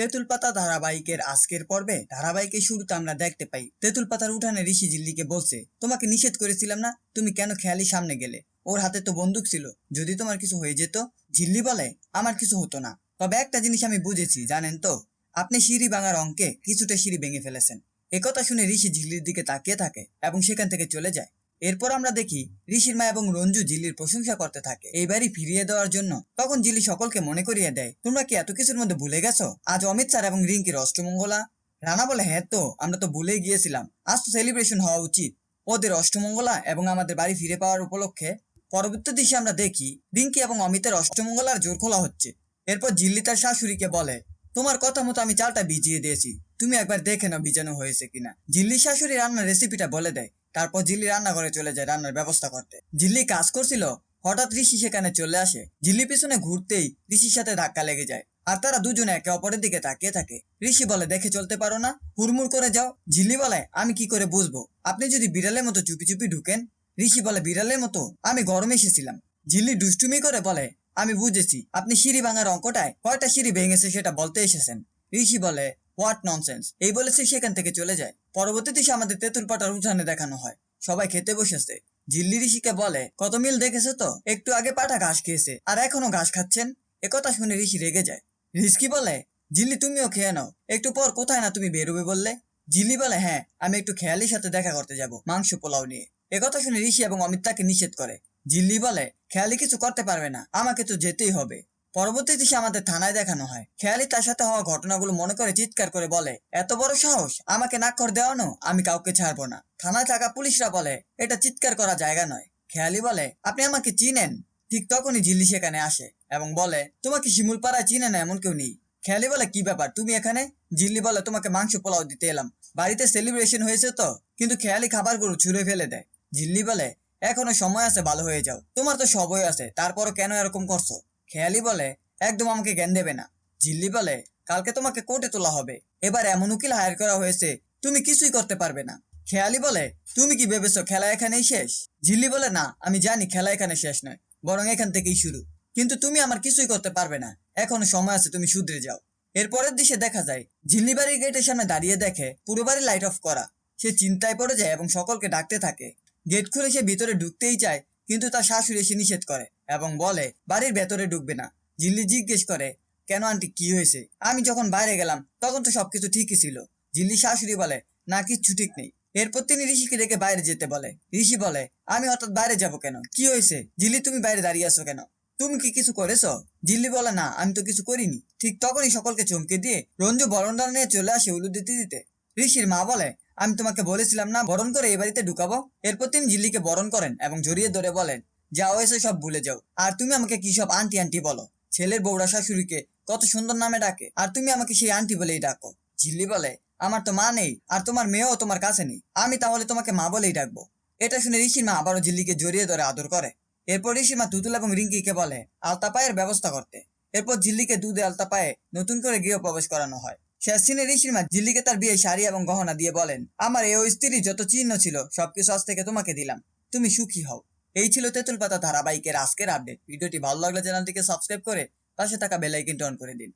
তেঁতুল পাতা ধারাবাহিকের আজকের পর্বে ধারাবাহিকের শুরুতে আমরা দেখতে পাই তেঁতুল পাতার উঠানে ঋষি জিল্লিকে বলছে, তোমাকে নিষেধ করেছিলাম না, তুমি কেন খেয়ালি সামনে গেলে? ওর হাতে তো বন্দুক ছিল, যদি তোমার কিছু হয়ে যেত ঝিল্লি বলে, আমার কিছু হতো না। তবে একটা জিনিস আমি বুঝেছি, জানেন তো, আপনি সিঁড়ি ভাঙার অঙ্কে কিছুটা সিঁড়ি ভেঙে ফেলেছেন। একথা শুনে ঋষি ঝিল্লির দিকে তাকিয়ে থাকে এবং সেখান থেকে চলে যায়। এরপর আমরা দেখি ঋষির মা এবং রঞ্জু জিল্লির প্রশংসা করতে থাকে। এই বাড়ি ফিরিয়ে দেওয়ার জন্য। তখন জিল্লি সকলকে মনে করিয়ে দেয়, তোমরা কি এত কিছুর মধ্যে ভুলে গেছো? আজ অমিত স্যার এবং রিঙ্কির অষ্টমঙ্গলা? রানা বলে হ্যাঁ তো, আমরা তো ভুলেই গিয়েছিলাম। আজ তো সেলিব্রেশন হওয়া উচিত। ওদের অষ্টমঙ্গলা এবং আমাদের বাড়ি ফিরে পাওয়ার উপলক্ষে পরবর্তী দৃশ্যে আমরা দেখি রিঙ্কি এবং অমিতের অষ্টমঙ্গলার জোর খোলা হচ্ছে। এরপর জিল্লি তার শাশুড়িকে বলে, তোমার কথা মতো আমি চালটা ভিজিয়ে দিয়েছি। তুমি একবার দেখে নাও ভিজানো হয়েছে কিনা। জিল্লির শাশুড়ি রান্নার রেসিপিটা বলে দেয়। তারপর জিল্লি রান্নাঘরে চলে যায় রান্নার ব্যবস্থা করতে। জিল্লি কাজ করছিল, হঠাৎ ঋষি সেখানে চলে আসে। জিল্লি পিছনে ঘুরতেই ঋষির সাথে ধাক্কা লেগে যায়। আর তারা দুজনে একে অপরের দিকে তাকিয়ে থাকে। ঋষি বলে, দেখে চলতে পারো না, হুড়মুড় করে যাও। ঝিল্লি বলে, আমি কি করে বুঝব? আপনি যদি বিড়ালের মতো চুপি চুপি ঢুকেন? ঋষি বলে, বিড়ালের মতো? আমি গরমে এসেছিলাম। ঝিল্লি দুষ্টুমি করে বলে, আমি বুঝেছি, আপনি সিঁড়ি ভাঙার অঙ্কটায় কয়টা সিঁড়ি ভেঙেছে সেটা বলতে এসেছেন। ঋষি বলে হোয়াট ননসেন্স এই বলে সে সেখান থেকে চলে যায়। পরবর্তীতে সে আমাদের তেঁতুল পাটার উঠানে দেখানো হয়। সবাই খেতে বসেছে। ঝিল্লি ঋষিকে বলে, কত মিল দেখেছে তো? একটু আগে পাটা ঘাস খেয়েছে, আর এখনও ঘাস খাচ্ছেন? একথা শুনে ঋষি রেগে যায়। রিস্কি বলে জিল্লি তুমিও খেয়ে নাও। একটু পর কোথায় না তুমি বেরোবে বললে? জিল্লি বলে হ্যাঁ আমি একটু খেয়ালির সাথে দেখা করতে যাব, মাংস পোলাও নিয়ে। একথা শুনে ঋষি এবং অমিত তাকে নিষেধ করে। জিল্লি বলে, খেয়ালি কিছু করতে পারবে না, আমাকে তো যেতেই হবে। পরবর্তীতে সে আমাদের থানায় দেখানো হয়। খেয়ালি তার সাথে হওয়া ঘটনাগুলো মনে করে চিৎকার করে বলে, এত বড় সাহস? আমাকে নাক্কর দেওয়ানো? আমি কাউকে ছাড়বো না। থানায় থাকা পুলিশরা বলে, এটা চিৎকার করা জায়গা নয়। খেয়ালি বলে, আপনি আমাকে চিনেন? ঠিক তখনই জিল্লি সেখানে আসে এবং বলে, তোমাকে শিমুল পাড়ায় চিনে না এমন কেউ নেই। খেয়ালি বলে, কি ব্যাপার? তুমি এখানে? জিল্লি বলে, তোমাকে মাংস পোলাও দিতে এলাম। বাড়িতে সেলিব্রেশন হয়েছে তো? কিন্তু খেয়ালি খাবারগুলো ছুঁড়ে ফেলে দেয়। জিল্লি বলে, এখনও সময় আছে, ভালো হয়ে যাও। তোমার তো সবই আছে। তারপরও কেন এরকম করছ? খেয়ালি বলে, একদম আমাকে জ্ঞান দেবে না। জিল্লি বলে, কালকে তোমাকে কোর্টে তোলা হবে। এবার এমন উকিল হায়ার করা হয়েছে, তুমি কিছুই করতে পারবে না। খেয়ালি বলে, তুমি কি ভেবেছো খেলা এখানেই শেষ? জিল্লি বলে, না, আমি জানি খেলা এখানে শেষ নয়, বরং এখান থেকেই শুরু। কিন্তু তুমি আমার কিছুই করতে পারবে না। এখনও সময় আছে, তুমি শুধরে যাও। এরপরের দৃশ্যে দেখা যায় ঝিল্লি বাড়ির গেটের সামনে দাঁড়িয়ে দেখে, পুরো বাড়ি লাইট অফ করা। সে চিন্তায় পড়ে যায় এবং সকলকে ডাকতে থাকে। গেট খুলে সে ভিতরে ঢুকতেই চায়, কিন্তু তার শাশুড়ি এসে নিষেধ করে। এবং বলে, বাড়ির ভেতরে ঢুকবে না। জিল্লি জিজ্ঞেস করে, কেন আন্টি, কি হয়েছে? আমি যখন বাইরে গেলাম, তখন তো সবকিছু ঠিকই ছিল। জিল্লি শাশুড়ি বলে, না, কিচ্ছু ঠিক নেই। এরপর তিনি ঋষিকে রেখে বাইরে যেতে বলে। ঋষি বলে, আমি হঠাৎ বাইরে যাব কেন? কি হয়েছে? জিল্লি, তুমি বাইরে দাঁড়িয়ে আছো কেন? তুমি কি কিছু করেছ? জিল্লি বলে, না, আমি তো কিছু করিনি। ঠিক তখনই সকলকে চমকে দিয়ে রঞ্জু বরণডাল নিয়ে চলে আসে উলু দিতে দিতে ঋষির মা বলে, আমি তোমাকে বলেছিলাম না, বরণ করে এই বাড়িতে ঢুকাবো? এরপর তিনি জিল্লিকে বরণ করেন এবং জড়িয়ে ধরে বলেন যা হয়েছে সব ভুলে যাও। আর তুমি আমাকে কি সব আন্টি আন্টি বলো? ছেলের বউরা শাশুড়িকে কত সুন্দর নামে ডাকে। আর তুমি আমাকে সেই আন্টি বলেই ডাকো। ঝিল্লি বলে, আমার তো মা নেই, আর তোমার মেয়েও তোমার কাছে নেই। আমি তাহলে তোমাকে মা বলেই ডাকবো। এটা শুনে ঋষির মা আবারও জিল্লিকে জড়িয়ে ধরে আদর করে। এরপর ঋষির মা তুতুল এবং রিঙ্কিকে বলে আলতা পায়ের ব্যবস্থা করতে। এরপর জিল্লিকে দুধে আলতা পায়ে নতুন করে গৃহ প্রবেশ করানো হয়। শেষ সিনে ঋষির মা জিল্লিকে তার বিয়ে শাড়ি এবং গহনা দিয়ে বলেন, আমার এই স্ত্রীর যত চিহ্ন ছিল, সবকিছু আজ থেকে তোমাকে দিলাম। তুমি সুখী হও। এই ছিল তেঁতুল পাতা ধারাবাহিকের আজকের আপডেট ভিডিওটি ভালো লাগলে চ্যানেলটিকে সাবস্ক্রাইব করে পাশে থাকা বেল আইকনটি অন করে দিন।